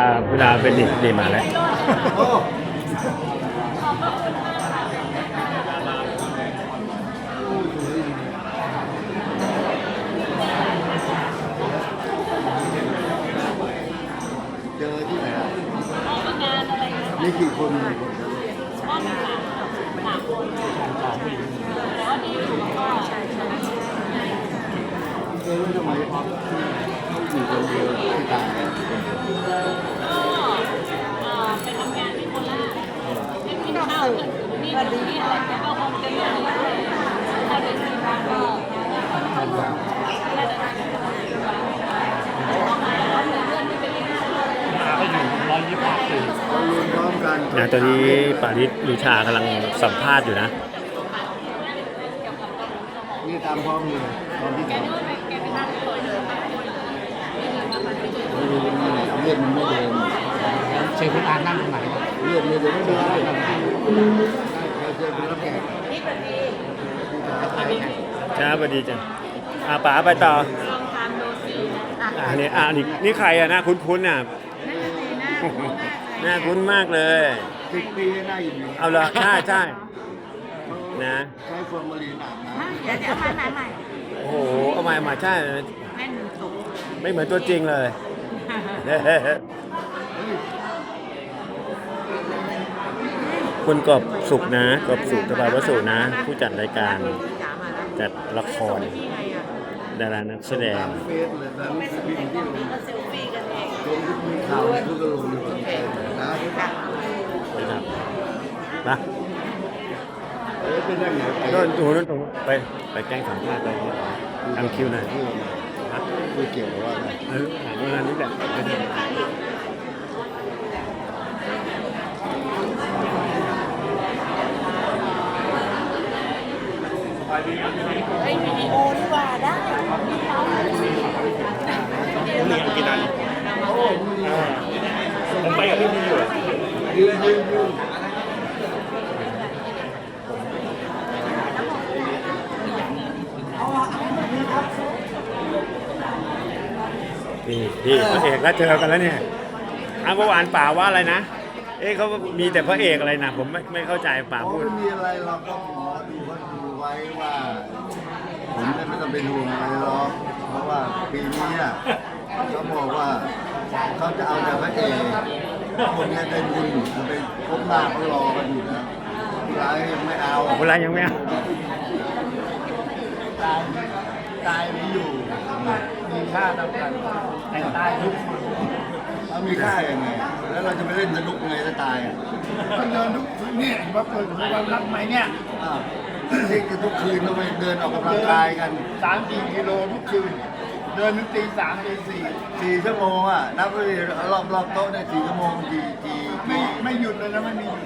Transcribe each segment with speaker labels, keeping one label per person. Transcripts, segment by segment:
Speaker 1: อ่าเวลาเป็นนี่นี่มาแล้ว
Speaker 2: เจอที่ไหนอะนี่กี่คนมีคนเจอทำไมเขาอยู่คนเดียวที่ตาย เรารวมพร้อมกั น
Speaker 1: นะตอนนี้ปาริศลูชากำลังสัมภาษณ์อยู่นะ
Speaker 2: นี่ตามพร้อมเลยตอนที่ทำไม่รู้มันเลือดมันไม่เดิน
Speaker 3: เชิญคุณอานั่งตรงไหน
Speaker 2: เลือดไม่เดินไม่ได้เราเจอเป็นรับแขก
Speaker 1: ช้าพอดีจังอาป๋าไปต่ออ่านี่อ่านี่นี่ใครอะหน้าคุ้นๆน่ะหน้า คุ้นมากเลย
Speaker 2: สิบปีหน้าอยู่นี่
Speaker 1: เอาละใช่ใช่นะ
Speaker 2: ใช้ฟอร์มาลีนอาบน้
Speaker 4: เดี๋ยวเดี๋ยวมาใหม่ใหม่
Speaker 1: โอ้โห เอามาเอามาใช่
Speaker 4: แม่นสุก
Speaker 1: ไม่เหมือนตัวจริงเลย คุณกอบสุขนะกอบสุขสบายวสุนะ ผู้จัดรายการ
Speaker 4: จ๋ามาแล้ว
Speaker 1: จัดละคร
Speaker 4: พี่ไงอะ
Speaker 1: ดารานักแสำดง
Speaker 2: ตามเฟซเลยตาม
Speaker 4: ไม่
Speaker 2: ส
Speaker 4: ส
Speaker 2: ปิ
Speaker 4: น
Speaker 2: น
Speaker 4: ใจ
Speaker 2: ที่
Speaker 4: ตรงนี้ก็เซลฟี่ กันเอง
Speaker 2: คนที่มีข่าวทุกกระโหลกอยู่สนใจนะ
Speaker 4: ค่ะ
Speaker 1: นะครับนะ
Speaker 2: เอ้ยเป็นได้ไงไป
Speaker 1: โน่นตรงนู้นตรงไปไปแกล้งสัมภาษณ์ไปทำคิวหน่อย
Speaker 2: คือเกี่ยวกับว่าอะไร
Speaker 1: เออถามเวลานี้แหละไปเถอะ
Speaker 4: เฮ้ยวิดีโอดีกว่าได้
Speaker 1: ผมไปกับพี่นี่อยู่
Speaker 2: ยืนยืนยืน
Speaker 1: นี่พี่พระเอกก็เจอกันแล้วเนี่ยอาเมื่อวานป่าว่าอะไรนะ เอ๊ะเขามีแต่พระเอกอะไรนะผมไม่ไม่เข้าใจป่าพูด
Speaker 2: ไม่มีอะไรเราก็หมอดูเขาดูไว้ว่าผมไม่ต้องเป็นห่วงอะไรหรอกเพราะว่าปีนี้เขาบอกว่า เขาจะเอาแต่พระเอกคนเนี้ได้บุญจะไปพบหน้าเขารอกันอยู่นะร้ายยังไม่เอา
Speaker 1: เวลายังไม่เอา
Speaker 2: ตายตายมีอยู่ มีค่าเท่ากันแต่ตายทุกคนเอามีค่ายังไง แล้วเราจะไปเล่นสนุกไงถ้าตายอะ
Speaker 3: ก็เดินทุกเนี่ยว่าเปิดทุกวันรับไหมเนี่ย
Speaker 2: อ้าวเล่นกันทุกคืนต้องไปเดินออกกำลังกายกัน
Speaker 3: สามสี่กิโลทุกคืน เดินถึงตีสามตีสี่
Speaker 2: สี่ชั่วโมงอะนับไปรอบรอบๆโต๊ะเนี่ยสี่ชั่วโมงกี่กี่
Speaker 3: ไม่
Speaker 2: กี่
Speaker 3: ไม่หยุดเลยนะไม่มีหยุด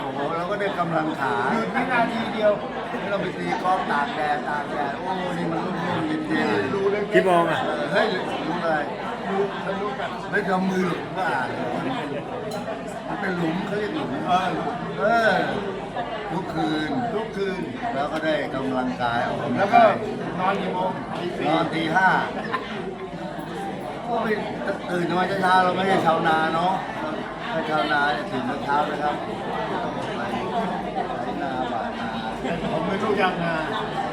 Speaker 2: โอ้โหเราก็ได้กำลังขา
Speaker 3: หยุดไม่นาทีเดียว
Speaker 2: ให้เราไปตีกอล์ฟตากแดดตากแดดโอ้นี่มันรุ่มรุ่มเย็นเย็น
Speaker 3: ดูเลย
Speaker 1: กี่โมงอะ
Speaker 2: เออเฮ้ยรู้อะไร
Speaker 3: ดูทะลุแบบ
Speaker 2: ไม่ทำมือหลุมบ้ามันเป็นหลุมเขาเรียกหลุม
Speaker 3: เออ
Speaker 2: เออ ทุกคืน
Speaker 3: ทุกคืน
Speaker 2: แล้วก็ได้กำลังกายออกกำลัง
Speaker 3: แล้วก็
Speaker 2: กาย
Speaker 3: นอนกี่โมงตี
Speaker 2: น
Speaker 3: สี่
Speaker 2: อนตีห้าก็ไม่ตื่นมาเช้าๆเราไม่ใช่ชาวนาเนาะถ้าชาวนาเนี่ยตื่นมาเช้านะครับต้องออกไปไถนาบาดนา
Speaker 3: ผมไม่รู้ยังนะ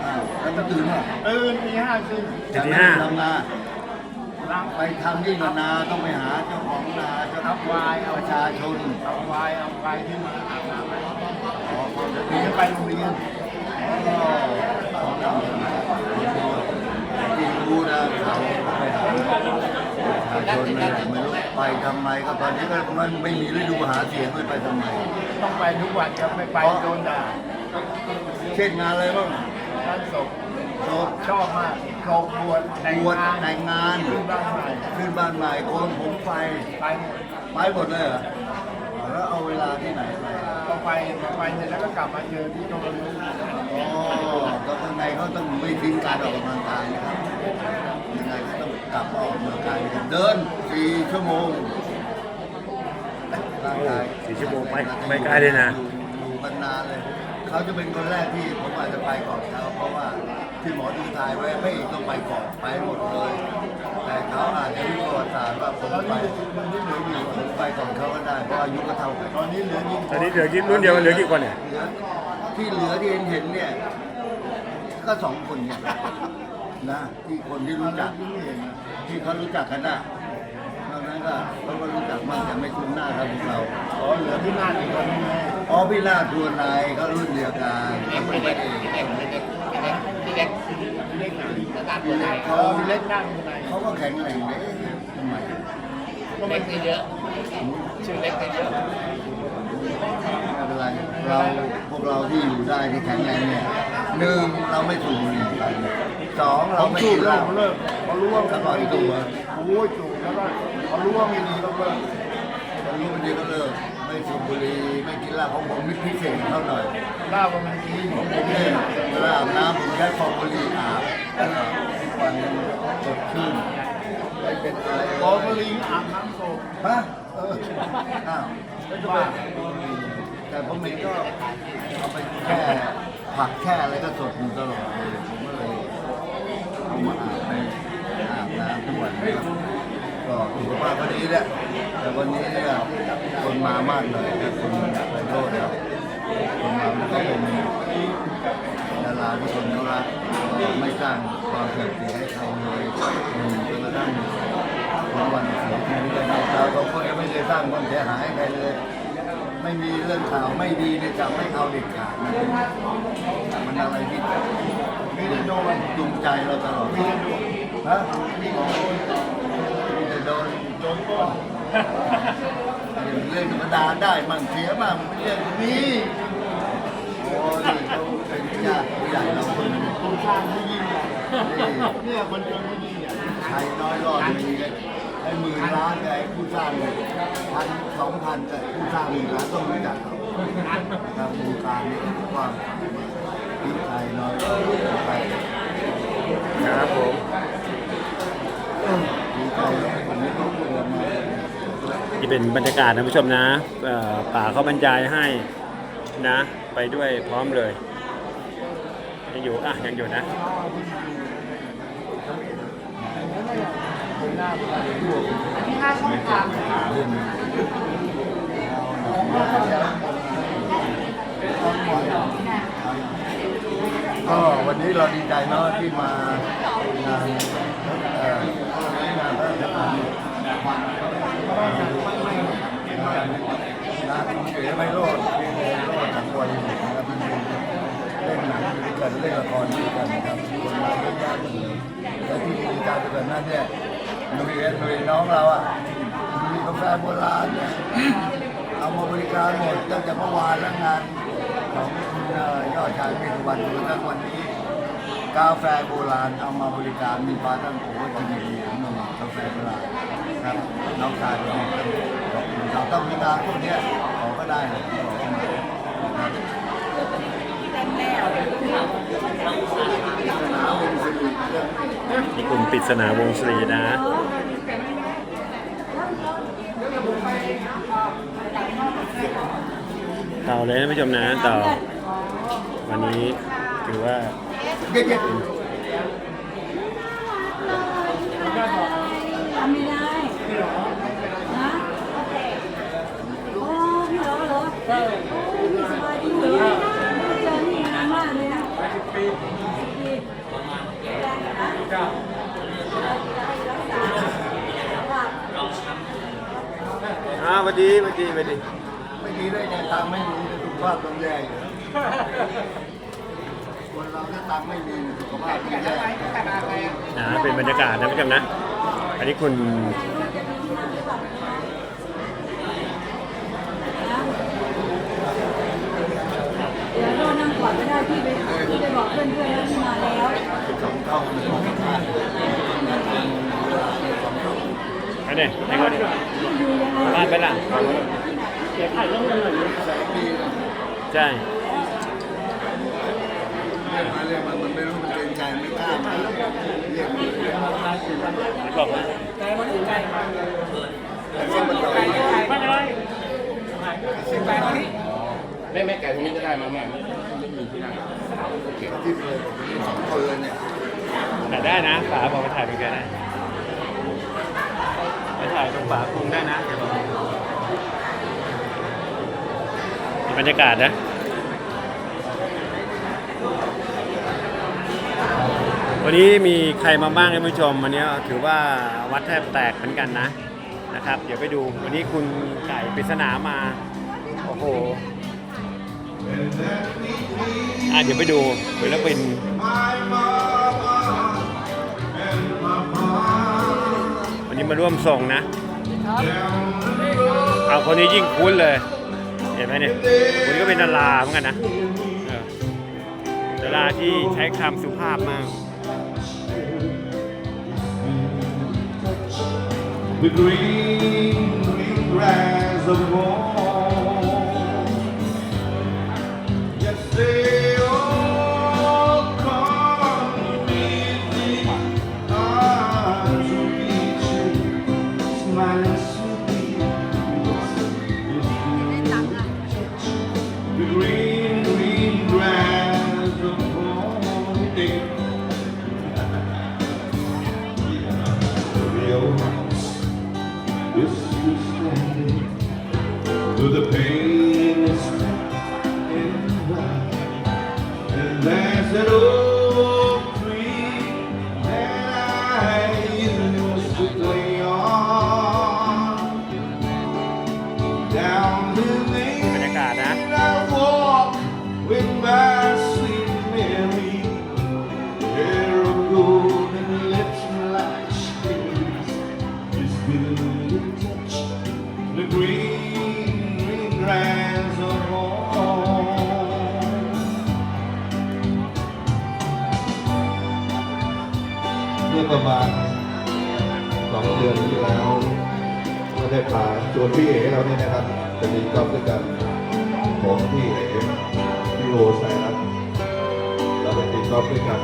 Speaker 2: อ้าวแล้วจะตื่นเหรอ
Speaker 3: ตื่นตีห้าขึ้น
Speaker 1: ตีห้า
Speaker 2: ทำนา
Speaker 3: ล้าง
Speaker 2: ไปทำยิ่งกว่านาต้องไปหาเจ้าของนาเจ้าของวายประชาชน
Speaker 3: เอาไวายเอาไวายที่มาอาบน้ำให้
Speaker 2: อ๋อเขาจะ
Speaker 3: ถึงจะไปโรงเรียน
Speaker 2: ก็ของเราจริงรู้นะเขาไปหาประชาชนนะไม่รู้ไปทำไมก็ตอนนี้ก็มันไม่มีฤดูหาเสียงเลยไปทำไม
Speaker 3: ต้องไปทุกวันครับไม่ไปโดนด่า
Speaker 2: เช่นงานอะไรบ้าง
Speaker 3: ท่านศพ
Speaker 2: โสด
Speaker 3: ชอบมากโกงบวชแต่ง
Speaker 2: บวช
Speaker 3: งาน
Speaker 2: แต่งงาน
Speaker 3: ขึ้นบ้านใหม่
Speaker 2: ขึ้นบ้านใหม่โกนผมไฟ
Speaker 3: ไปหมด
Speaker 2: ไปหมดเลยเหรอแล้วเอาเวลาที่ไหนไป
Speaker 3: ไปพอไปเสร็จแล้วก็กลับมาเจอที่ตรงนู้น
Speaker 2: อ๋อก็ข้างในเขาต้องไม่ทิ้งการออกกำลังกายนะครับยังไงก็ต้องกลับมาออกกำลังกายเดินสี่ชั่วโมงร่างกาย
Speaker 1: สี่ชั่วโมงไปไปไกลเลยนะ
Speaker 2: อยู่อยู่กันนานเลยเขาจะเป็นคนแรกที่ผมอาจจะไปก่อนเขาเพราะว่าที่หมอดูทายไว้พระเอกต้องไปก่อนไปหมดเลย แต่เขาอาจจะมีประวัติศาสตร์ว่าผม
Speaker 3: แล้ว
Speaker 2: ไป
Speaker 3: นี่คือคนที่เหลืออยู่
Speaker 2: ไปก่อนเขาก็ได้เพราะอายุก็เท่ากัน
Speaker 3: ตอนนี้เหลือยิง
Speaker 1: ตอนนี้เหลือกี่รุ่นเดียวกันเหลือกี่คนเนี่ย
Speaker 2: เหลือที่เหลือที่เห็นเห็นเนี่ย ก็สองคนเนี่ยนะที่คนที่รู้จักที่เขารู้จักกันน่ะนอกนั้นก็เขาก็รู้จักมากแต่ไม่คุ้นหน้าครับพวกเรา
Speaker 3: อ๋อเหลือพี่นาฏอีกคนนึงไง
Speaker 2: อ๋อพี่นาฏทัวร์นายเขารุ่นเดียวกันเขาเป็นพระเอก
Speaker 3: พี่เล็ก พี่เล็กนาฏตัวไหนเขาพี่เล็กนาฏตัวไหน
Speaker 2: เขาก็แข็งแรงเลยทำไม
Speaker 3: ก็ไม่เยอะชื่อเล็กเยอะ
Speaker 2: ไม่เป็นไรเราพวกเราที่อยู่ได้ที่แข็งแรงเนี่ยหนึ่งเราไม่สูบบุหรี่กันสอง
Speaker 3: ผ
Speaker 2: เรา
Speaker 3: ม
Speaker 2: ไม่
Speaker 3: จู
Speaker 2: กิ
Speaker 3: บ
Speaker 2: นเห
Speaker 3: แล้
Speaker 2: ล้าว
Speaker 3: ผมเลิกพอรู้ว่า
Speaker 2: ตลอด
Speaker 3: ไม่
Speaker 2: ตั
Speaker 3: ดี
Speaker 2: ว
Speaker 3: โอ้ยจูบแล้วก็พอรู้ว่าไม่ดีก็เลิก
Speaker 2: ตอนนี้วันนี้ก็เลิก ไม่สูบบุหรี่ไม่กินเหล้าของผมมิตรพิเศษเท่าหน่อย
Speaker 3: เหล้าก็ไม่กิน
Speaker 2: ผมเนี่ยเวลาอาบน้ำผมใช้ฟองบุหรี่อาบทุกวันสดชื่นไม่เป็นอะไร
Speaker 3: บอลลิงอาบน้ำโซ
Speaker 2: ฮะเอออ้าวไม่ต้องไปแต่ผมเองก็เอาไปแค่ผักแค่อะไรก็สดอยู่ตลอดเลยผมก็เลยเอามาอาบไปอาบน้ำทุกวันนะครับก็สุขภาพก็ดีแหละ แต่วันนี้เนี่ยคนมามากเลยนะคนไปโทษครับคนมามันก็เป็นดาราที่คนเขารักก็ไม่สร้างความเสียเสียให้ใครเลยจนกระทั่งวันวันเสียชีวิตเลยเรางคนก็ไม่เคยสร้างความเสียหายให้ใครเลย ไม่มีเรื่องข่าวไม่ดีเนี่ยจะไม่เอาเด็ดขาดนมันอะไรที่ไมีแต่โดนจูงใจเราตลอดฮะมีแต่โดนโดนก้อน เรื่องธรรมดาได้มั่งเสียมั่งเป็นเรื่องนี้โอ้ยเขาเป็นญาติผู้ใหญ่เราคนหนึ่ง
Speaker 3: คนสร้างที่ยิ่งใหญ่เนี่ยคนจนที่ยิ่งใหญ่
Speaker 2: ใช้น้อยรอดมีกันไอ้หมื่นล้านกับไอ้ผู้สร้างพันสองพันกับผู้สร้างหมื่นล้านต้องรู้จักครับวงการนี้กว้างที่ไทยน้อยรอดไป
Speaker 1: ครับผม
Speaker 2: ดีใจแล้วผมไม่ต้องกลัวมา
Speaker 1: นี่เป็นบรรยากาศนะผู้ชมนะเอ่อป่าเขาบรรยายให้นะ ไปด้วยพร้อมเลยยังอยู่อะยังอยู่นะ
Speaker 2: ก็วันนี้เราดีใจเนาะที่มางานเอ่องานพระราชทานงานเก๋ไม่โลดโลดทั้งวันนะครับเล่นหนังด้วย กันเล่นละครด้วยกันนะครับคนมาเยอะแยะเลยและที่ดีใจไปกว่านั้นเนี่ยหนุ่ยหนุ่ยน้องเราอะมีกาแฟโบราณเนี่ยเอามาบริการหมดตั้งแต่เมื่อวานแล้วงานของคุณเอ่อยอดชายเมธวันจนกระทั่งวันนี้ กาแฟโบราณเอามาบริการมีปลาตั้งโขกินดีของเมืองกาแฟโบราณครับน้องชายเราเราต้องมีงานพวกเนี้ยขอก็ได้เลยขอเข้ามา นี่
Speaker 1: กลุ่มปริศนาวงศรีนะต่อเลยนะผู้ชมนะต่อวันนี้ถือว่า
Speaker 5: ทำไม่ได้นะโอ้พี่เหรอเหรอโอ้พี่สบายดีเหรอนี่นานมากเลยนะ สิบปีนะจะให้รักษาว่า
Speaker 1: อ้าวสวัสดีสวัสดีสวัสดี
Speaker 2: ๆไม่ดีได้ไงตังค์ไม่มีสุขภาพต้องแย่อยู่คนเราถ้าตังค์ไม่มีสุขภาพต้องแย่
Speaker 1: นะเป็นบรรยากาศนะผู้ชมนะ อันนี้คุณ
Speaker 5: เดี๋ยวเรา นั่งก่อนก็ได้พี่ไปพี่ไปบอกเพื่อนๆแล้วที่มาแล้ว
Speaker 2: สองเท่าหนึ่งสองเท่า
Speaker 1: อันนี้ให้เขาดิ
Speaker 5: อยู่ยังไง
Speaker 1: บ้านไปล่ะ
Speaker 5: เดี๋ยวถ่ายรูปกันหน่อย
Speaker 2: แสนดีนะ
Speaker 1: ใช่
Speaker 2: เรียกมาเรียกมามันไม่รู้มันเป็นใจไม่กล้ามาเรียก
Speaker 1: บอกว่า
Speaker 2: แต่ว่ามันต่อย
Speaker 3: แม่แม่แก่ตรงนี้ก็ได้มาแม่ไม่มีที่นั่ง
Speaker 2: ที่เลยสองคนเลยเนี่ย
Speaker 1: แต่ได้นะฝาบอกไปถ่ายเป็นแกได้ไปถ่ายตรงฝาคุงได้นะเดี๋ยวบอกบรรยากาศนะวันนี้มีใครมาบ้างท่านผู้ชมวันนี้ถือว่าวัดแทบแตกเหมือนกันนะนะครับ เดี๋ยวไปดูวันนี้คุณไก่ปริศนามา โอ้โห อะเดี๋ยวไปดูศิลปินวันนี้มาร่วมส่งนะ เอาคนนี้ยิ่งคุ้นเลย เห็นไหมเนี่ยคนนี้ก็เป็นดาราเหมือนกันนะดาราที่ใช้คำสุภาพมาก
Speaker 6: the green, green grass of home. Three. ประมาณสองเดือนที่แล้วก็ได้พาชวนพี่เอ๋เราเนี่ยนะครับจะมีกอล์ฟด้วยกันผมพี่เอ๋พี่โรสายรัตน์เราไปตีกอล์ฟด้วยกัน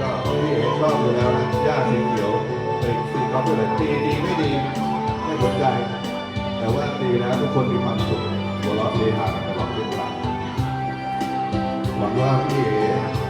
Speaker 6: ก็พี่เอ๋ชอบอยู่แล้วนะหญ้าสีเขียวไปตีกอล์ฟด้วยกันตีดีไม่ดีไม่สนใจแต่ว่าตีแล้วทุกคนมีความสุขหัวเราะเฮฮาตลอดเวลาหวังว่าพี่เอ๋